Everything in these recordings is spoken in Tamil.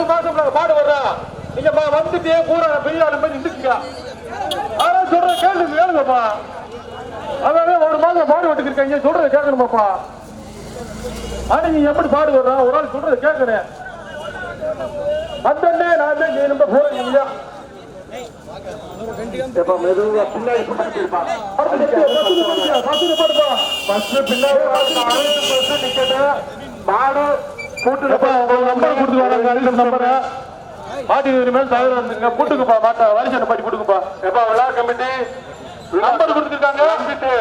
ரெண்டு மாசம் நாங்க மாடு வர்றோம் நீங்க ம- வந்துட்டு கூட பெரிய போய் நின்றுக்குங்க ஆனா சொல்ற கேள்வி கேளுங்கப்பா. அதான் ஒரு மாதம் மாடு வெட்டுக்கிருக்கீங்க சொல்றத கேட்கணுமாப்பா. ஆனா நீ எப்படி பாடு வர்ற? ஒரு ஆள் சொல்றத கேட்கறேன். வந்தே நான் தான் நம்ம போறேன் இல்லையா? எப்ப மெதுவா பின்னாடி பின்னாடி மாடு நம்பர் கொடுத்து வராங்க அடிக்கிற நம்பரை மாட்டி இனிமேல் தவிர வந்துருங்க. போட்டுக்குப்பா மாட்டா வரிசை பாட்டி போட்டுக்குப்பா எப்ப விழா கமிட்டி? நம்பர் கொடுத்துருக்காங்க. கமிட்டி.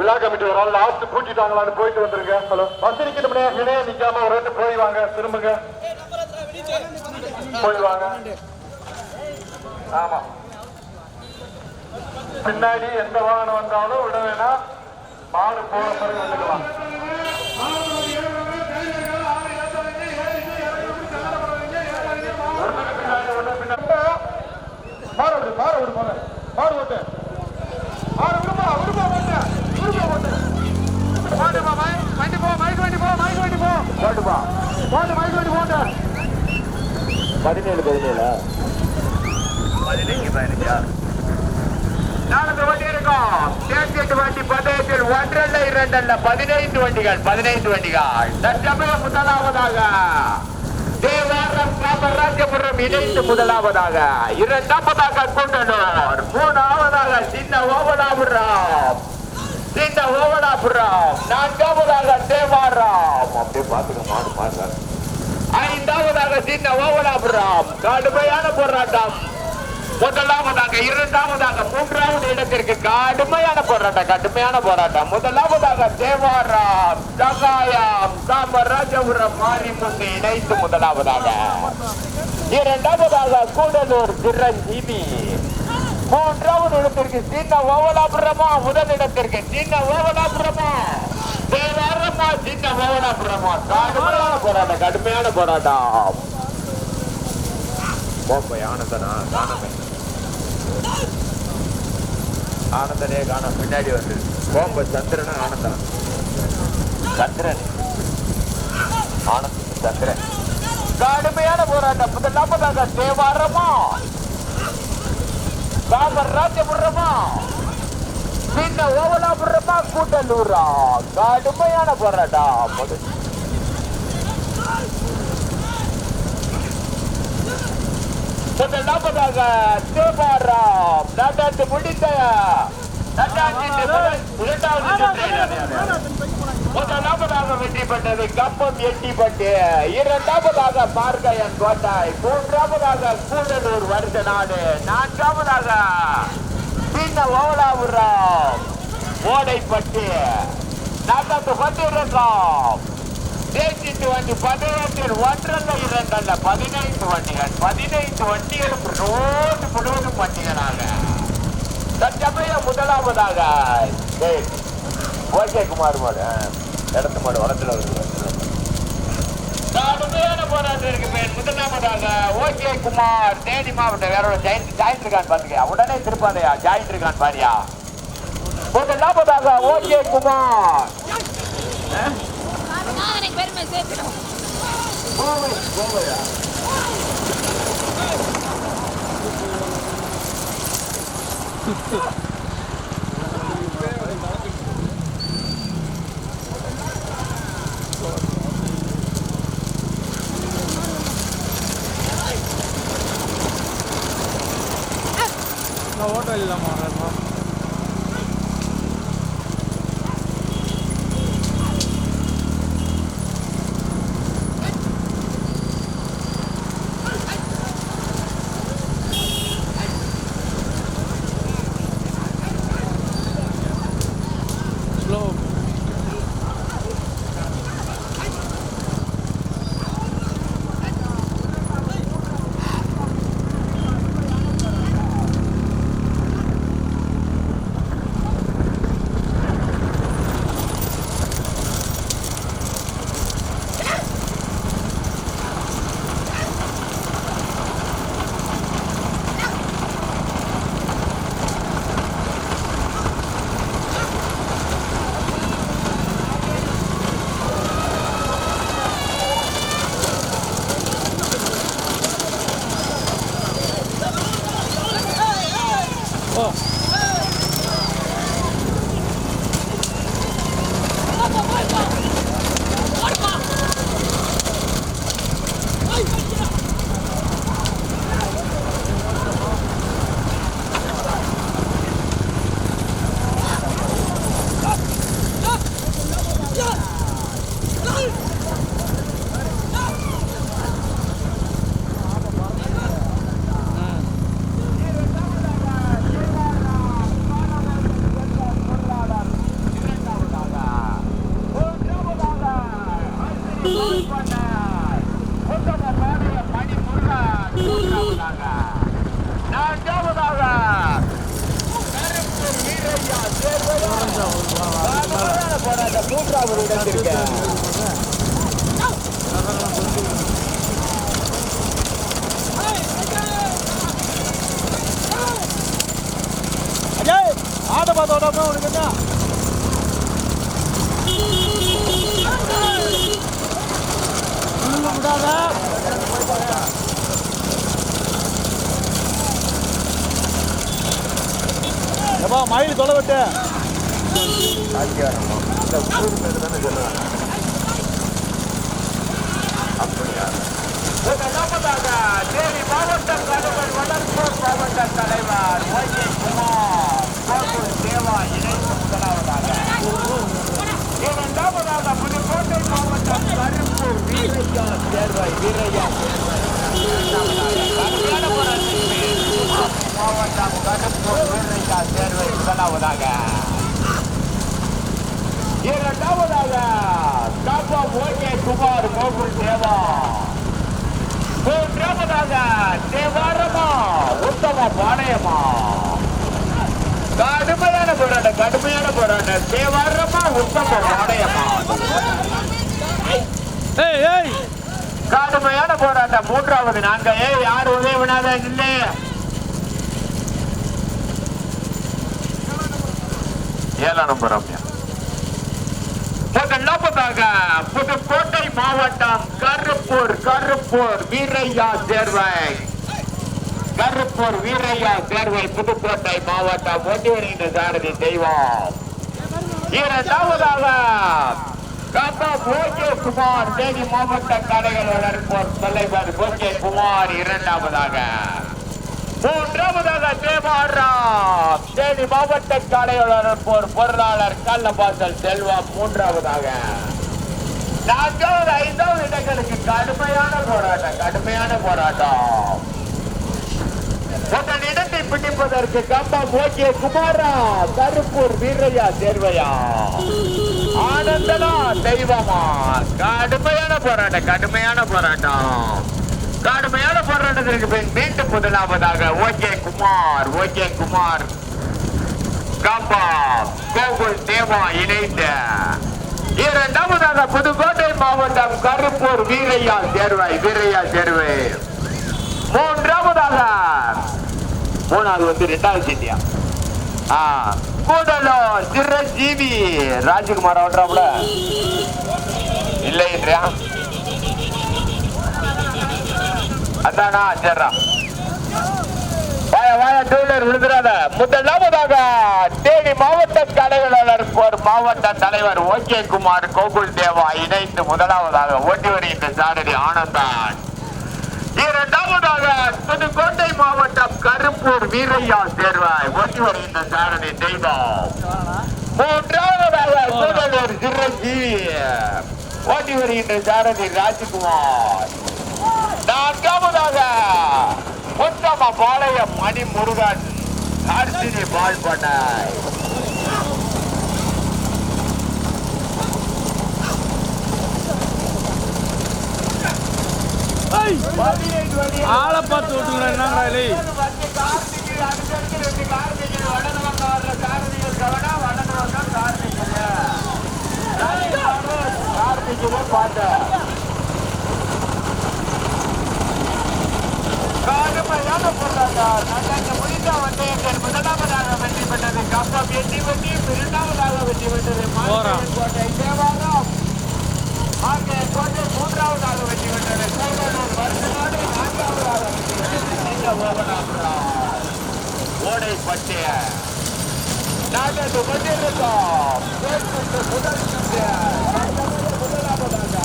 விழா கமிட்டி ஒரு ஆள் லாஸ்ட் கூட்டிட்டாங்களான்னு போயிட்டு வந்துருங்க. ஹலோ. பஸ் நிக்கணும்னே இடையே நிக்காம ஒரு ரெண்டு போய் வாங்க. திரும்புங்க. போய் வாங்க. ஆமா. பின்னாடி எந்த வாகனம் வந்தாலும் விட வேணாம். மாடு போற பிறகு வந்துக்கலாம் ஒருத்தருக்கு பின்னாடி ஒண்ணு பின்னாடி மாற விடு போன மாறு ஓட்டு. மாறு விடுமா விடுமா ஓட்டு விடுமா ஓட்டு மாட்டுமா மை வண்டி போ மைக் வண்டி போ மைக் வண்டி போ. போட்டுப்பா போட்டு மைக் வண்டி போட்டு. பதினேழு பதினேழா? நான்கு வண்டி இருக்கும். தேர்ட்டி வண்டி பந்தயத்தில் ஒன்றல்ல இரண்டல்ல. பதினைந்து வண்டிகள் பதினைந்து வண்டிகள். தற்சமயம் முதலாவதாக. தேவாரம் காமராஜபுரம் இணைந்து முதலாவதாக இரண்டாவதாக குண்டனூர் மூணாவதாக சின்ன ஓவனாபுரம் சின்ன ஓவனாபுரம் நான்காவதாக தேவாராம். அப்படியே பாத்துக்க மாடு பாருங்க ஐந்தாவதாக சின்ன ஓவனாபுரம் கடுமையான போராட்டம். முதலாவதாக இரண்டாவதாக மூன்றாவது இடத்திற்கு கடுமையான போராட்டம் கடுமையான போராட்டம். முதலாவதாக தேவாராம் சகாயம் காமராஜபுரம் மாரிமுத்து இணைத்து முதலாவதாக. இரண்டாவதாக கூடலூர் சிரஞ்சீவி. மூன்றாவது இடத்திற்கு சின்ன ஓவலாபுரமா முதல் இடத்திற்கு சின்ன ஓவலாபுரமா. தேவாரமா சின்ன ஓவலாபுரமா. கடுமையான போராட்டம் கடுமையான போராட்டம். போப்பை ஆனந்தனா காணமே ஆனந்தனே காண பின்னாடி வந்து. கோம்ப சந்திரன் ஆனந்தன்? சந்திரன். ஆனந்த சந்திரன். கடுமையான போராட்டம். முதலாவதாக ராஜ்யம் விடுறோமா சின்ன ஓவலாபுரமா கூட்டலூரா? கடுமையான போராட்டம். முதல் முதலாவதாக தேவாரம் நடந்து முடிந்த முதல் இரண்டாவது வெற்றி பெற்றது கம்பம் எட்டிப்பட்டு. இரண்டாவதாக பார்க்கயன் கோட்டாய். மூன்றாவதாக கூடலூர் வருஷ நாடு. நான்காவதாக சின்ன ஓவலாபுரம் ஓடைப்பட்டு. நடந்து கொண்டிருந்தோம் தேசிட்டு வண்டி பதினெட்டில் ஒன்றல்ல இரண்டல்ல பதினைந்து வண்டிகள். பதினைந்து வண்டிகள் ரோடு முழுவதும் வண்டிகளாக. தற்சமயம் முதலாவதாக டேய், ஓகே குமார் மாடு ஆ, இடத்து மாடு வளத்துல வருது கடுமையான போராட்டம் இருக்கு பேர் முதலாவதாக ஓகே குமார் தேனி மாவட்டம் வேற ஒரு ஜாயிண்ட் ஜாயிண்ட் இருக்கான்னு பாத்துக்க. உடனே திருப்பாதையா ஜாயிண்ட் இருக்கான்னு பாரியா. முதலாவதாக ஓகே குமார். மாதனை பெருமை சேர்க்கிறோம். ஓட்டோ இல்லாமா எப்பா மயில் தொலை விட்டு. தேனி மாவட்டம் கடுவல் வளர்ப்பு மாவட்ட தலைவர் ஒய்ஏ குமார் கோகுல் தேவா இணைந்து முதலாவதாக இரண்டாவதாக புதுக்கோட்டை மாவட்டம் கடுமையான மாவட்டம் கருப்பூர் வீரையா சேர்வாய் முதலாவதாக இரண்டாவதாக காப்பா ஓகே குமார் கோகுல் தேவா மூன்றாவதாக தேவாரமா உத்தம பாளையமா கடுமையான போராட்டம் கடுமையான போராட்டம். தேவாரமா உத்தம பாளையமா கடுமையான போராட்டம். மூன்றாவது நாங்க ஏய் யார் உதவினாத இல்லை. ஏழாம் நம்பர் ரம்யா முதலாவதாக புதுக்கோட்டை மாவட்டம் கருப்பூர் கருப்பூர் வீரையா தேர்வை கருப்பூர் வீரையா தேர்வை புதுக்கோட்டை மாவட்டம் ஒன்றிய சாரதி தெய்வம். இரண்டாவதாக காப்பா போகே குமார் தேனி மாவட்ட கடைகள் வளர்ப்போர் தலைவர் போகே குமார் இரண்டாவதாக. மூன்றாவதாக தேவாராம். தேனி மாவட்ட கடைகள் வளர்ப்போர் பொருளாளர் கள்ளபாசல் செல்வம் மூன்றாவதாக. நான்காவது ஐந்தாவது இடங்களுக்கு கடுமையான போராட்டம் கடுமையான போராட்டம். உங்கள் இடத்தை பிடிப்பதற்கு கம்பம் ஓகே குமாரா கருப்பூர் வீரையா சேர்வையா? ஆனந்தனா தெய்வமா? கடுமையான போராட்டம் கடுமையான போராட்டம். கடுமையான போராட்டத்திற்கு பின் மீண்டும் முதலாவதாக ஓகே குமார் ஓகே குமார். கம்பா கோகுல் தேவா இணைந்த இரண்டாவதாக புதுக்கோட்டை மாவட்டம் கருப்பூர் வீரையா சேர்வாய் வீரையா தேர்வு மூன்றாவதாக மூணாவது வந்து ரெண்டாவது சீட்டியா? ஆ. கூடலூர் சிரஞ்சீவி. ராஜகுமார் ஓட்டுறாப்புல இல்லைன்றியா அதானா சரிடா வாய வாய டூலர் விழுந்துடாத முதலாவதாக தேனி மாவட்ட கலைவாளர் ஒரு மாவட்ட தலைவர் ஓகே குமார் கோகுல் தேவா இணைந்து முதலாவதாக ஓட்டி வருகின்ற சாரதி ஆனந்தான் முதலாவதாக புதுக்கோட்டை மாவட்டம் கருப்பூர் வீரையா சேர்வாய் ஓட்டி வருகின்ற சாரணி தெய்வம். மூன்றாவதாக கூடலூர் சிரஞ்சீவி. ஓட்டி வருகின்ற சாரதி ராஜ்குமார். நான்காவதாக உத்தம பாளையம் மணி முருகன் அர்ஜினி பால் பண்ணாய் பதினேழு வழி ஆளை பார்த்து விட்டுங்களா என்னங்கடா இல்லை வந்து கார்த்திகை அடுத்தடுத்து ரெண்டு கார்த்திகை வடக்கு பக்கம் வர்ற கார்த்திகை கவனா வடக்கு பக்கம் கார்த்திகை கார்த்திகை பார்த்தேன் கடுமையான போராட்டம் நல்ல முடிந்த வந்து எங்கள் முதலாவதாக வெற்றி பெற்றது கப்பம் வெற்றி வெற்றி இரண்டாவதாக வெற்றி பெற்றது போறோம். வந்து கோட்டை தேவாரம் மூன்றாவதாக வெற்றி பெற்றது கூடலூர் வருஷநாடு நான்காவதாக வெற்றி பெற்றது ஓடை பட்டிய நாங்கள் கொண்டிருக்கோம் முதல் முதலாவதாக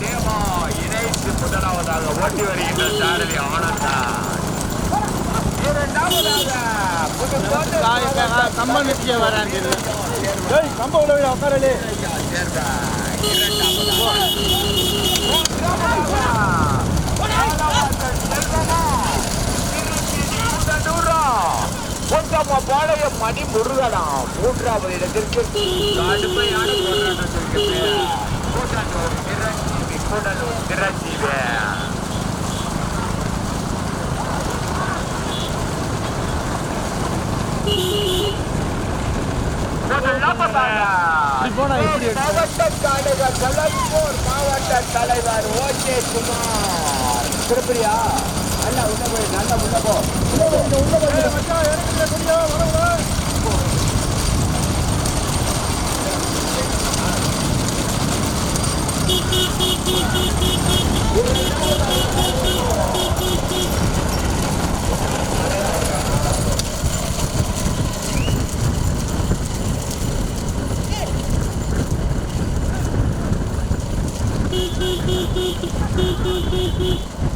தேவா முதலாவதாக ஓட்டி வருகின்ற சாரதி ஆனந்தா. இரண்டாவதாக நிச்சயம் வரான் ஏய் உள்ள உட்காரலே பாளையம் மணி முருகனா மூன்றாவது இடத்திற்கு கடுமையான போராட்டத்திற்கு கூட்டலூர் திரட்சி கூடலூர் சிரஞ்சீவி மாவட்ட தலைவர் கலந்தூர் மாவட்ட தலைவர் ஓகே குமார். திருப்பியா நல்ல உள்ள போய் நல்ல உள்ள போ. டேய் ビッグビッグビッグビッグビッグ。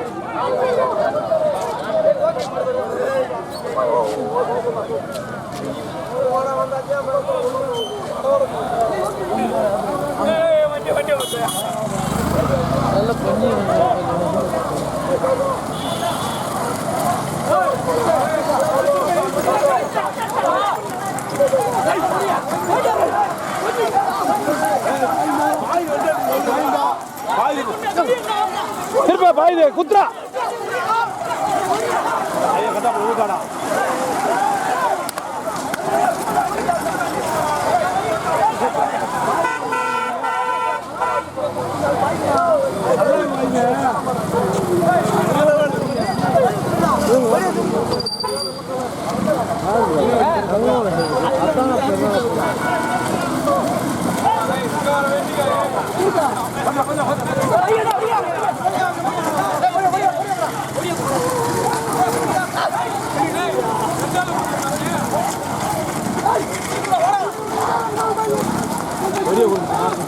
திருப்ப பாயுது குத்ரா. ஐயா கட்டா ஊட்டாடா கொஞ்சம் கொஞ்சம்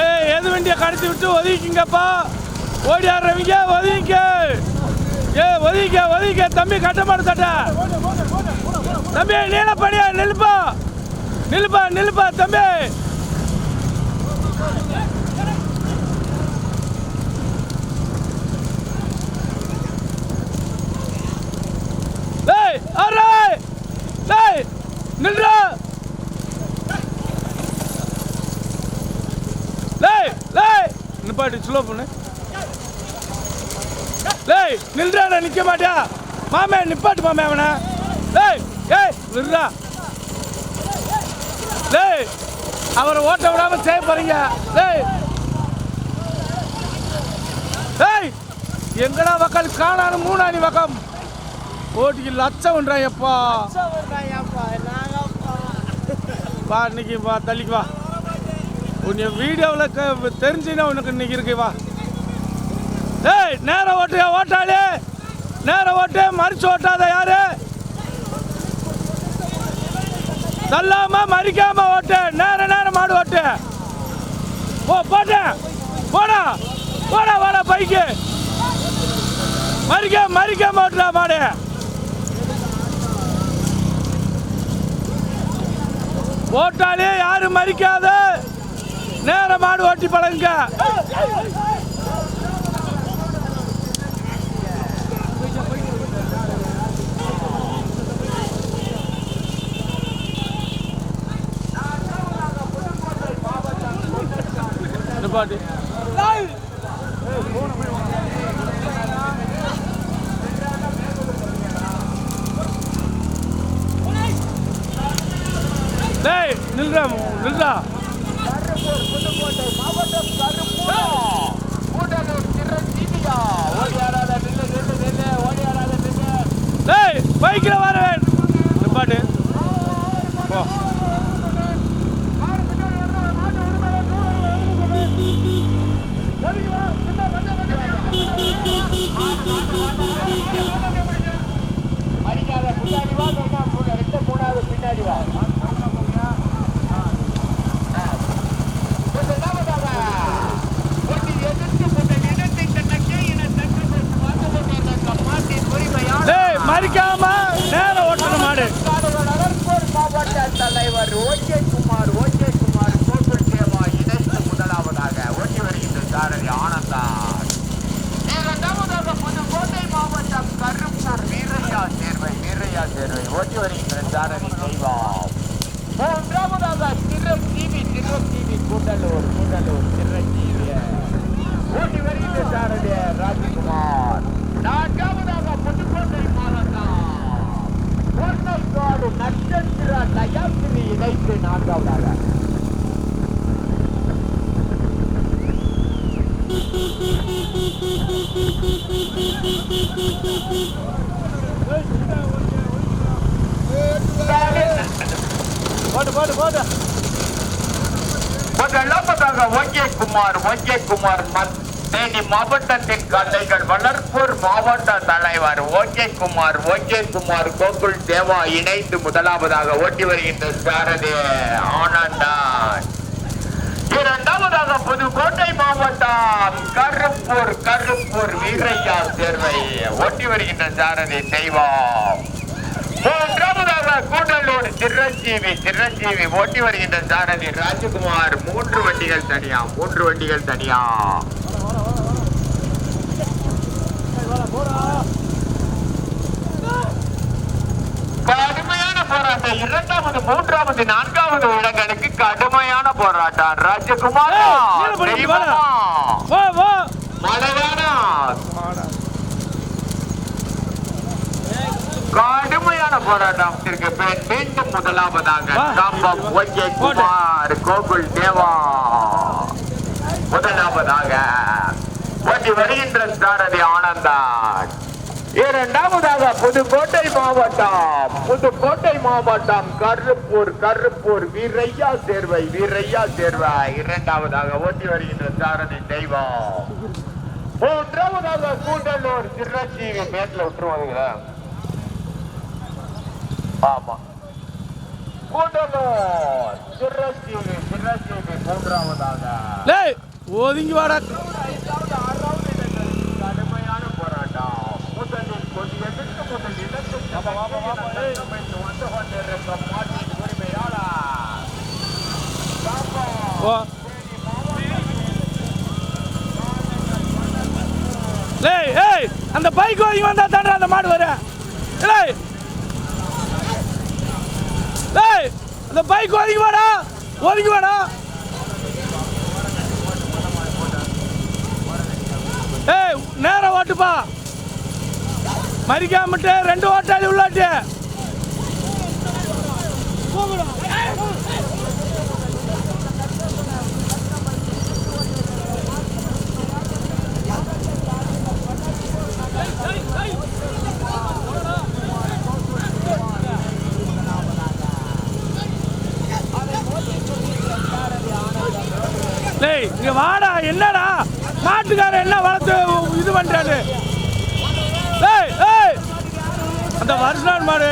ஏய் எது வண்டியை கடத்தி விட்டு ஒதுக்கிங்கப்பா ஓடி ஆடுறவங்க ஒதுங்க ஏ ஒதுக்க ஒதுக்க தம்பி கட்ட மாட்ட தட்ட தம்பி பணியா நில்லுப்பா. நில்லுப்பா நில்லுப்பா தம்பி டேய் அரே டேய் நில்றா லேய் லேய் நிப்பாட்டி ஸ்லோ பண்ணு. லேய் நில்றாடா நிக்க மாட்டியா? மாமே நிப்பாட்டு மாமே அவனை. லேய் ஏய் நில்றா. லேய் அவரை ஓட்ட விடாம செய்ய போறீங்க லேய் லேய் எங்கடா வக்கால்? காணானு மூணாணி வக்கம். ஓட்டிக்கு லட்சம் எப்பா வா இன்னைக்கு வா தள்ளிக்கு வா. உன்னை வீடியோவில் தெரிஞ்சுன்னா உனக்கு இன்னைக்கு இருக்குவா ஏய் நேரம் ஓட்டு ஓட்டாளே? நேரம் ஓட்டு மறிச்சு ஓட்டாத யாரு? தள்ளாம மறிக்காம ஓட்டு. நேர நேரம் மாடு ஓட்டு. ஓ போட்டேன் போடா. போடா வாடா பைக்கு. மறிக்க மறிக்காம ஓட்டுடா மாடு. ஓட்டாலே யாரும் மறிக்காத. நேர மாடு ஓட்டி பழங்க பாட்டு. டேய் நில்றா நில்றா. hay que grabar வருகின்ற சாரதி தெய்வா மூன்றாவதாக திருத்தீவி திருத்தீவி கூடலூர் கூடலூர் திருத்தீவி ஓட்டி வருகின்ற சாரதி ராஜ்குமார் நான்காவதாக புதுக்கோட்டை மாவட்டம் பொன்னைக்காடு நட்சத்திர தயாசினி இணைத்து நான்காவதாக போட்டு போட்டு போட்டு குமார் குமார் தேனி மாவட்டத்தின் கலைகள் வளர்ப்பூர் மாவட்ட தலைவர் ஓகே குமார் ஓகே குமார் கோகுல் தேவா இணைந்து முதலாவதாக ஓட்டி வருகின்ற சாரதி ஆனந்தான். இரண்டாவதாக புதுக்கோட்டை மாவட்டம் கருப்பூர் கருப்பூர் வீரையா தேர்வை ஓட்டி வருகின்ற சாரதி தெய்வம். மூன்றாவதாக கூடலூர் சிரஞ்சீவி சிரஞ்சீவி ஓட்டி வருகின்ற சாரதி ராஜகுமார். மூன்று வண்டிகள் தனியா மூன்று வண்டிகள் தனியா. கடுமையான போராட்டம். இரண்டாவது மூன்றாவது நான்காவது இடங்களுக்கு கடுமையான போராட்டம். ராஜகுமார் ஏய், கீழே போடு, இங்க வாடா. வா வா மலையானா கடுமையான போராட்டம் இருக்கு. பெண் மீண்டும் முதலாவதாக. கம்பம் ஒய்யை குமார் கோகுல் தேவா. முதலாவதாக ஓட்டி வருகின்ற சாரதி ஆனந்தான் இரண்டாவதாக புதுக்கோட்டை மாவட்டம். புதுக்கோட்டை மாவட்டம் கருப்பூர் கருப்பூர் வீரையா சேர்வை வீரையா சேர்வை. இரண்டாவதாக ஓட்டி வருகின்ற சாரதி தெய்வம். மூன்றாவதாக கூண்டலூர் சிரஞ்சீவி மேட்ல விட்டுருவாங்களா ஆமா. ஒதுங்கி வாடா. கடுமையான போராட்டம். முதலில் கொடி எதிர்த்து முதல் இடத்துக்கு உரிமையாளர். டேய் ஏய் அந்த பைக் ஒதுங்கி வந்தா தானே அந்த மாடு வர டேய் டேய் அந்த பைக் ஒதுங்கி வாடா. ஒதுங்கி வாடா. ஏய் நேரம் ஓட்டுப்பா. மறிக்காமட்டு ரெண்டு ஓட்டாளி உள்ளாட்டு டேய் இங்கே வாடா என்னடா? நாட்டுக்கார என்ன வளர்த்து இது பண்ணுறாரு ஏய் ஏய் அந்த வருஷம் மாடு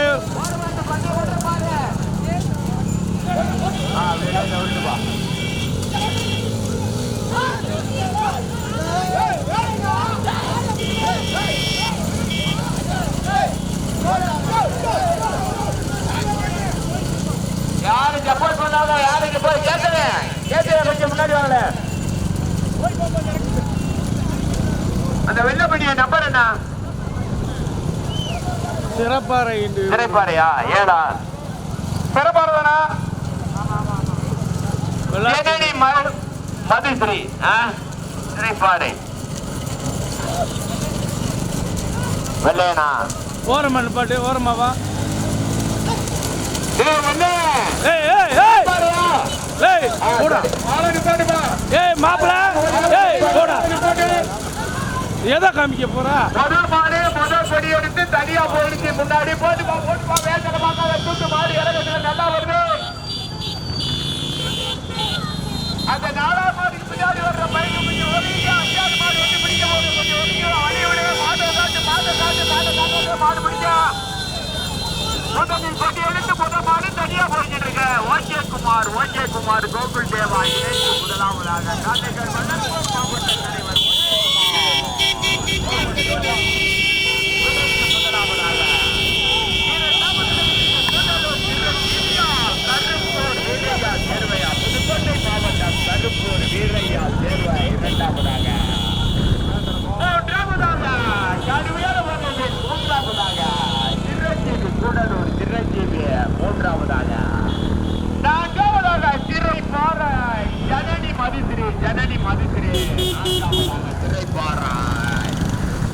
யாரு போய் சொன்னாலும் கேட்கறேன் கொஞ்சம் முன்னாடி வாங்கல அந்த வெள்ளப்படிய நம்பர் என்ன? சிறப்பாறை இன்று திரைப்பாறையா ஏடா. விளையாட்டு தேனி மதுஸ்ரீ ஆ? திரைப்பாறை வெள்ளையனா? ஓரமா பாட்டு ஓரமாவா ஏய் வெள்ளை ஏய் ஏய் ஏய் பாறையா ஏய் போடா. ஏய் மாப்பிள. ஏய் போடா. எதை காமிக்க போறா? முதல் மாடு முதல் கொடி எடுத்து தனியா போயிடுச்சு முன்னாடி. போட்டுப்பா போட்டுப்பா வேகமாக தூக்கு மாடு இறங்குறது நல்லா வருது. அந்த நாலாம் மாடுக்கு பின்னாடி வர்ற பையன் கொஞ்சம் ஒதுங்க அஞ்சாவது மாடு வந்து பிடிக்க கொஞ்சம் ஒதுங்க வழி விடு மாட்டை காட்டு மாட்டை காட்டு மாட்டை காட்டு மாடு பிடிக்க முதலில் கொடி எடுத்து முதல் தனியா போய்கிட்டு இருக்க ஓகே குமார் ஓகே குமார் கோகுல் தேவா இணைந்து முதலாவதாக காட்டைகள் வளர்ப்போம் மாவட்ட தலைவர் ஜனனி மதிசிறி ஜனனி மதிசிறி திரைப்பாராய்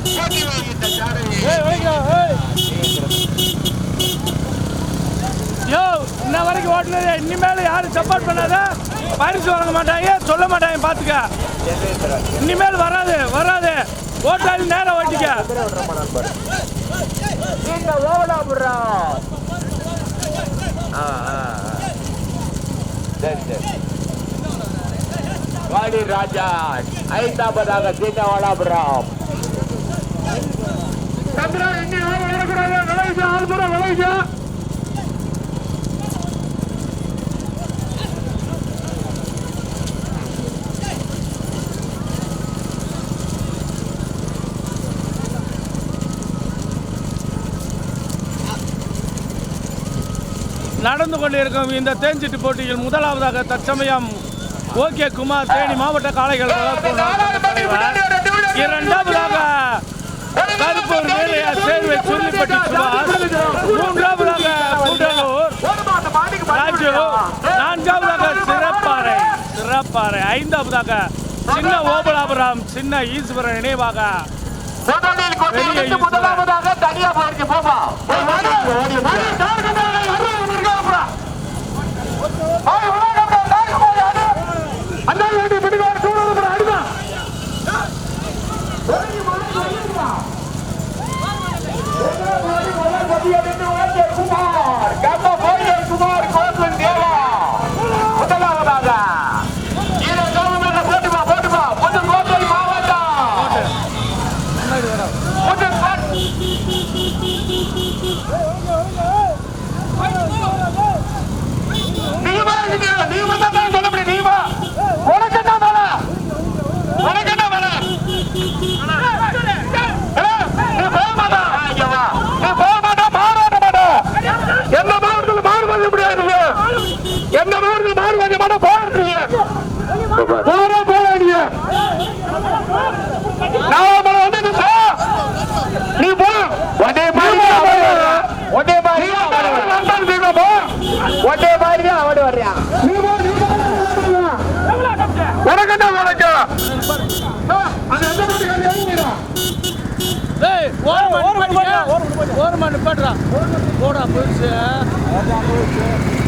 போட்டி வைத்த ஜானகி ஏய் வைங்க ஏய் யோ இன்ன வரைக்கும் ஓட்டுனது இனிமேல் யாரும் சப்போர்ட் பண்ணாத பரிசு வழங்க மாட்டாங்க சொல்ல மாட்டாங்க பார்த்துக்க இனிமேல் வராது வராது ஓட்டாளி நேரம் ஓட்டிக்க சரி சரி வாடி ராஜா ஐந்தாவதாக சின்ன ஓலாபுரம் சந்திரா எங்க யாரும் வரக்கூடாது விளைவிச்சா ஆள் பூரா விளைவிச்சா நடந்து கொண்டிருக்கும் இந்த தேஞ்சிட்டு போட்டியில் முதலாவதாக தற்சமயம் ஓகே குமார் தேனி மாவட்ட காளைகள் இரண்டாவதாக கருப்பூர் வேலையா சேர்வை சுள்ளிப்பட்டி சுபாஷ். மூன்றாவதாக கூடலூர் ராஜு நான்காவதாக சிறப்பாறை. சிறப்பாறை. ஐந்தாவதாக சின்ன ஓபலாபுரம் சின்ன ஈஸ்வரன் நினைவாக முதலாவதாக தனியா போயிருக்கு போமா போய் வாடி, ஓடி வந்து. அண்ணா வேண்டி பிடிக்காரு சூழல் அடிமா குமார் கம்ம போய் குமார் கோகுல் தேவா முதலாவதாக இதை கவர்மெண்ட்ல போட்டுப்பா போட்டுப்பா புதுக்கோட்டை மாவட்டம் புதுக்கோட்டை நீ வா இங்க, நீ வந்தா தான் சொல்ல முடியும் நீ வா உனக்கு என்ன வேலை உனக்கு என்ன வேலை ஏய், நீ போக மாட்டா இங்க வா நீ போக மாட்டா மாறாட்ட மாட்டா எந்த மாவட்டத்தில் மாறு வாங்க முடியாது எந்த மாவட்டத்தில் மாறு வாங்க மாட்டா போடுறீங்க போற போறாதீங்க நான் வந்து நீ போ நீ போ ஒரே மாதிரி ஒரே மாதிரி போ ஒரே மாதிரி அவடு வர்றியா நீ போ நீ போ உனக்கு என்ன உனக்கு அது எந்த மாதிரி எழுதிடா ஏய் ஓரமா நிப்பாட்டிக்க போடா போயிடுச்சு.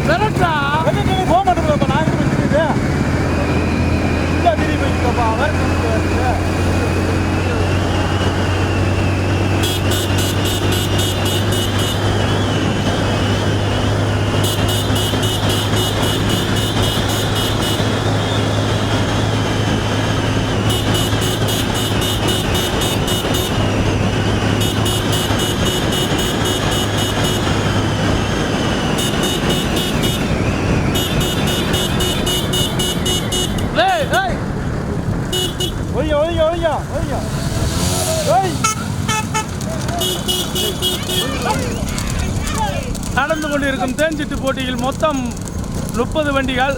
விரட்டா போக மாட்டேங்கிறப்ப நான் போய் இல்லை திரும்பி போய்க்கப்பா ஏய் ஒய்யா நடந்து கொண்டிருக்கும் தேஞ்சிட்டு போட்டியில் மொத்தம் முப்பது வண்டிகள்.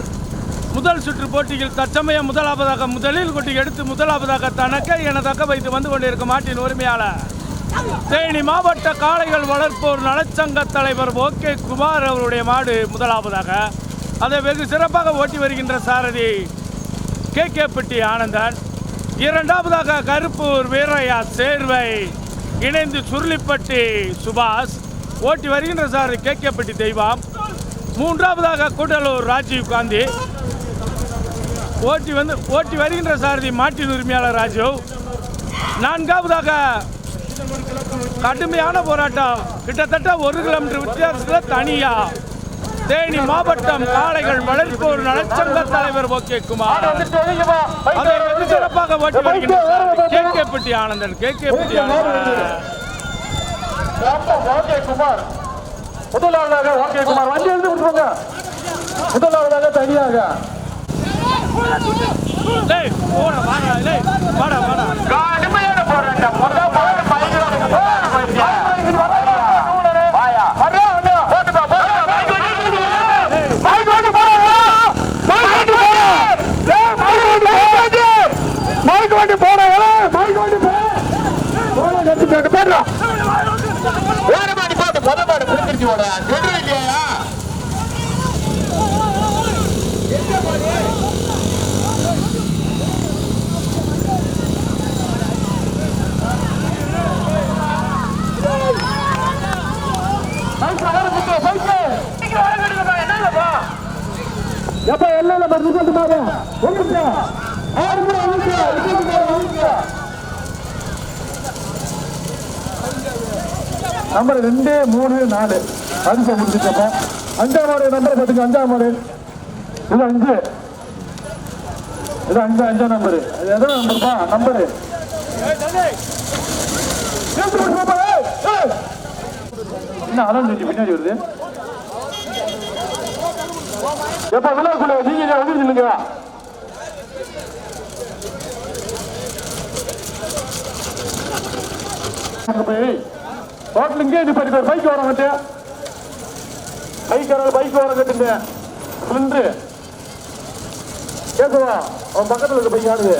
முதல் சுற்று போட்டியில் தற்சமயம் முதலாவதாக முதலில் கொட்டி எடுத்து முதலாவதாக தனக்கே என தக்க வைத்து வந்து கொண்டிருக்கும் மாட்டின் உரிமையாளர். தேனி மாவட்ட காளைகள் வளர்ப்போர் நலச்சங்க தலைவர் ஓகே குமார் அவருடைய மாடு முதலாவதாக. அதை வெகு சிறப்பாக ஓட்டி வருகின்ற சாரதி கே கே பட்டி ஆனந்தன். இரண்டாவதாக கருப்பூர் வீரையா சேர்வை இணைந்து சுருளிப்பட்டி சுபாஷ். ஓட்டி வருகின்ற சாரதி கே கே தெய்வம். மூன்றாவதாக கூடலூர் ராஜீவ் காந்தி. ஓட்டி வந்து ஓட்டி வருகின்ற சாரதி மாட்டின் உரிமையாளர் ராஜீவ். நான்காவதாக கடுமையான போராட்டம். கிட்டத்தட்ட ஒரு கிலோமீட்டர் வித்தியாசத்தில் தனியாக தேனி மாவட்டம் காளைகள் வளர்ப்போர் நலச்சங்க தலைவர் ஓகே குமார். அதை வெகு சிறப்பாக ஓட்டி வருகின்ற கே கே பட்டி ஆனந்தன் கே கே பட்டி ஆனந்தன். முதலாவதாக ஓகே குமார். வண்டி எழுந்து விட்டுருவாங்க முதலாவதாக தனியாக. கடுமையான போராட்டம் முதல் மாடு பயங்கரமாக போராட்டம். வாயா. போட்டுப்பா, போட்டுப்பா. மைக் வண்டி போடா. மைக் வண்டி போடா. ஏய், மைக் வண்டி, மைக் வண்டி. மைக் வண்டி போடா, மைக் வண்டி போ. போடா, கட்டி போட்டு போடுறா. ஒரு மாடி போட்டு முத மாடு பிடிச்சிருச்சு போட. சொல்றேன் இல்லையா? எப்ப எல்லாம் நம்ம ரிசல்ட் நம்பர் ரெண்டு மூணு நாலு. அஞ்சு முடிச்சுட்டப்போ அஞ்சாம் மாடு நம்பர் பார்த்துங்க அஞ்சாம் மாடு. இது அஞ்சு. இது அஞ்சு அஞ்சாம் நம்பரு. அது எதோ நம்பர்ப்பா? நம்பரு. என்ன அதான் செஞ்சு பின்னாடி வருது. எப்ப விழாக்குள்ள நீங்க வந்து நில்லுங்க அங்க போய் ஹோட்டல் இங்கே நிப்பாட்டி போய் பைக் வரோம் கட்டு. பைக் வர பைக் வர கட்டுங்க சிலிண்டரு கேக்குவா அவன் பக்கத்தில் இருக்க பைக் ஆடுது